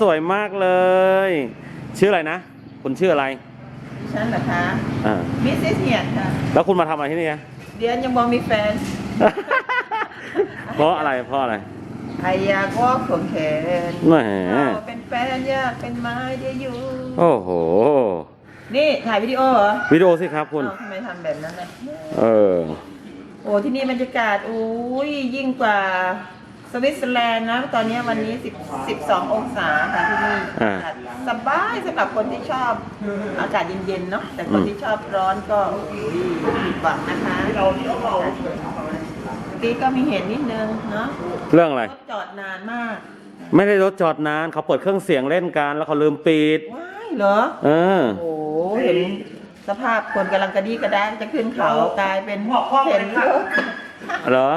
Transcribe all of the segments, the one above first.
สวยมากเลย ชื่ออะไรนะคุณชื่ออะไรฉันเหรอคะอ่ามิสซิสเนียค่ะ แล้วคุณมาทำอะไรที่นี่อะ เดียนยังบอกมีแฟน เพราะอะไรเพราะอะไรไออยากว่าขนแขนแหมเราเป็นแฟนอยากเป็นไม้เดียวอยู่ โอ้โหนี่ถ่ายวิดีโอเหรอวิดีโอสิครับคุณอ้าวทำไมทำแบบนั้นเลยเออ โอ้ที่นี่บรรยากาศอุ้ยยิ่งกว่า สวิตเซอร์แลนด์นะ ตอนนี้วันนี้10 12 องศาค่ะที่นี่อ่า อากาศสบายสำหรับคนที่ชอบอากาศเย็นๆเนาะแต่คนที่ชอบร้อนก็อุ้ยผิดหวังนะคะตีก็มีเห็นนิดนึงเนาะเรื่องอะไร รถจอดนานมากไม่ได้รถจอดนานเขาเปิดเครื่องเสียงเล่นกันแล้วเขาลืมปิด ว้ายเหรอ เออ โอ้โหเห็นสภาพคนกำลังกระดี้กระด้างจะขึ้นเขากลายเป็นหอกคว้างเห็นเลยค่ะรถ เหรอ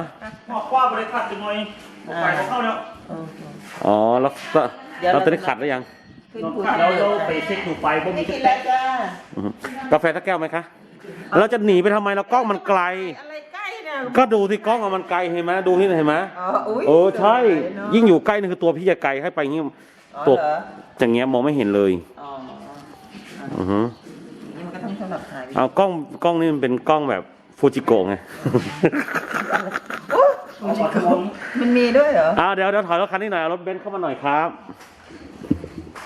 หอกคว้าบริษัทจังเลยไปเขาเข้าแล้วโอ้โห อ๋อแล้วก็เดี๋ยวเรา เราตอนนี้ขัดหรือยังขึ้นนอนภูขาทะแล้วเลเราไปเช็คดูไฟบ่มีไม่กินแล้วจ้าอือฮึกาแฟสักแก้วไหมคะเราจะหนีไปทำไมเรากล้องมันไกล อะไรใกล้เนี่ยก็ดูที่กล้องอะมันไกลเห็นไหมดูที่เห็นไหมอ๋ออุ้ยโอ้ใช่สวเนอะยิ่งอยู่ใกล้นี่คือตัวพี่จะไกลให้ไปอย่างงี้อ๋อตัวเหรออย่างเงี้ยมองไม่เห็นเลยอ๋ออือฮึนี่มันก็ต้องสำหรับถ่ายวิดีเอากล้องกล้องนี่มันเป็นกล้องแบบ ฟูจิโกะไงโอ้มันมีด้วยเหรอ อ่าเดี๋ยวเดี๋ยวถอยรถคันนี้หน่อยเอารถเบนซ์เข้ามาหน่อยครับ